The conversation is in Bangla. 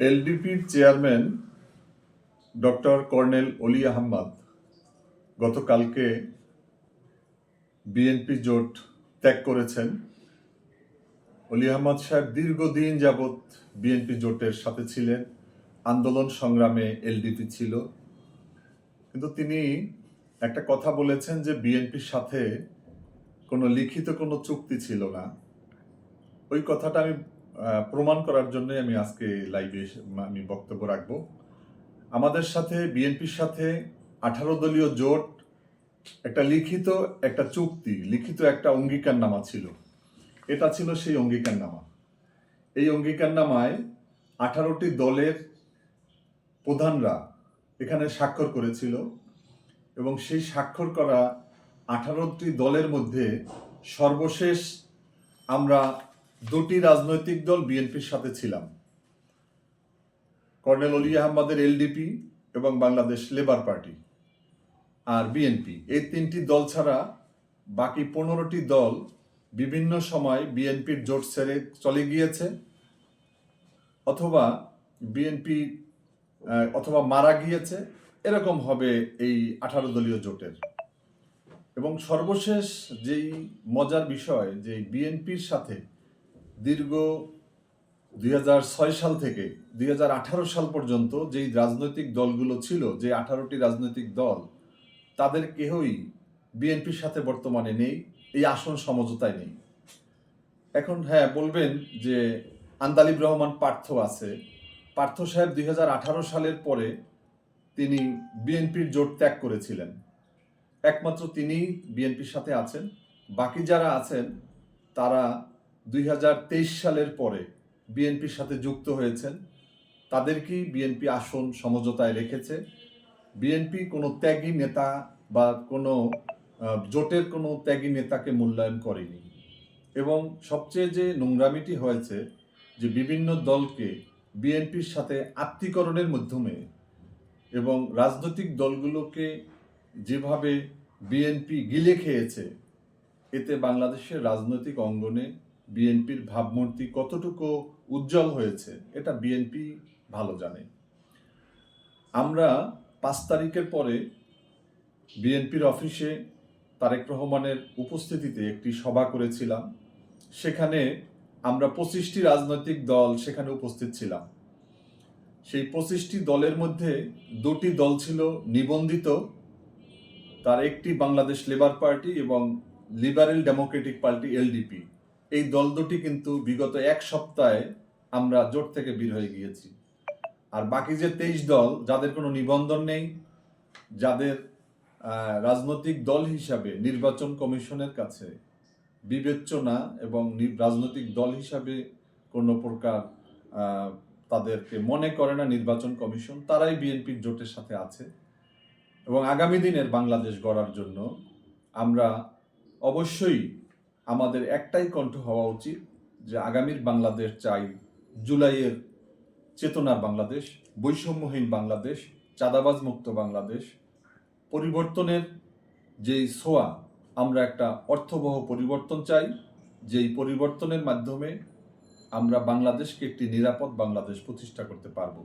এলডিপির চেয়ারম্যান ডক্টর কর্নেল অলি আহম্মদ গতকালকে বিএনপি জোট ত্যাগ করেছেন। অলি আহমদ সাহেব দীর্ঘদিন যাবৎ বিএনপি জোটের সাথে ছিলেন। আন্দোলন সংগ্রামে এলডিপি ছিল। কিন্তু তিনি একটা কথা বলেছেন যে বিএনপির সাথে কোনো লিখিত কোনো চুক্তি ছিল না। ওই কথাটা আমি প্রমাণ করার জন্য আমি আজকে লাইভে আমি বক্তব্য রাখব। আমাদের সাথে, বিএনপির সাথে আঠারো দলীয় জোট, একটা লিখিত, একটা চুক্তি, লিখিত একটা অঙ্গীকার নামা ছিল। এটা ছিল সেই অঙ্গীকার নামা এই অঙ্গীকার নামায় আঠারোটি দলের প্রধানরা এখানে স্বাক্ষর করেছিল এবং সেই স্বাক্ষর করা আঠারোটি দলের মধ্যে সর্বশেষ আমরা দুটি রাজনৈতিক দল বিএনপির সাথে ছিলাম। কর্নেল অলি আহমদের এলডিপি এবং বাংলাদেশ লেবার পার্টি আর বিএনপি। এই তিনটি দল ছাড়া বাকি পনেরোটি দল বিভিন্ন সময় বিএনপির জোট ছেড়ে চলে গিয়েছে অথবা বিএনপি অথবা মারা গিয়েছে। এরকম হবে এই আঠারো দলীয় জোটের। এবং সর্বশেষ যেই মজার বিষয় যে বিএনপির সাথে দীর্ঘ দুই হাজার ছয় সাল থেকে দুই হাজার আঠারো সাল পর্যন্ত যেই রাজনৈতিক দলগুলো ছিল, যে আঠারোটি রাজনৈতিক দল, তাদের কেহই বিএনপির সাথে বর্তমানে নেই, এই আসন সমঝোতায় নেই। এখন হ্যাঁ বলবেন যে আন্দালিব রহমান পার্থ আছে। পার্থ সাহেব দুই হাজার আঠারো সালের পরে তিনি বিএনপির জোট ত্যাগ করেছিলেন। একমাত্র তিনি বিএনপির সাথে আছেন। বাকি যারা আছেন, তারা দুই হাজার তেইশ সালের পরে বিএনপির সাথে যুক্ত হয়েছেন। তাদেরকেই বিএনপি আসন সমঝোতায় রেখেছে। বিএনপি কোনো ত্যাগী নেতা বা কোনো জোটের কোনো ত্যাগী নেতাকে মূল্যায়ন করেনি। এবং সবচেয়ে যে নোংরামিটি হয়েছে যে বিভিন্ন দলকে বিএনপির সাথে আত্মীকরণের মাধ্যমে এবং রাজনৈতিক দলগুলোকে যেভাবে বিএনপি গিলে খেয়েছে, এতে বাংলাদেশের রাজনৈতিক অঙ্গনে বিএনপির ভাবমূর্তি কতটুকু উজ্জ্বল হয়েছে, এটা বিএনপি ভালো জানে। আমরা পাঁচ তারিখের পরে বিএনপির অফিসে তারেক রহমানের উপস্থিতিতে একটি সভা করেছিলাম। সেখানে আমরা পঁচিশটি রাজনৈতিক দল সেখানে উপস্থিত ছিলাম। সেই পঁচিশটি দলের মধ্যে দুটি দল ছিল নিবন্ধিত, তার একটি বাংলাদেশ লেবার পার্টি এবং লিবারেল ডেমোক্রেটিক পার্টি এলডিপি। এই দল দুটি কিন্তু বিগত এক সপ্তাহে আমরা জোট থেকে বের হয়ে গিয়েছি। আর বাকি যে তেইশ দল, যাদের কোনো নিবন্ধন নেই, যাদের রাজনৈতিক দল হিসাবে নির্বাচন কমিশনের কাছে বিবেচনা এবং রাজনৈতিক দল হিসাবে কোনো প্রকার তাদেরকে মনে করে না নির্বাচন কমিশন, তারাই বিএনপির জোটের সাথে আছে। এবং আগামী দিনের বাংলাদেশ গড়ার জন্য আমরা অবশ্যই আমাদের একটাই কণ্ঠ হওয়া উচিত যে আগামীর বাংলাদেশ চাই জুলাইয়ের চেতনার বাংলাদেশ, বৈষম্যহীন বাংলাদেশ, চাঁদাবাজ মুক্ত বাংলাদেশ। পরিবর্তনের যেই ছোঁয়া আমরা একটা অর্থবহ পরিবর্তন চাই। যেই পরিবর্তনের মাধ্যমে আমরা বাংলাদেশকে একটি নিরাপদ বাংলাদেশ প্রতিষ্ঠা করতে পারব।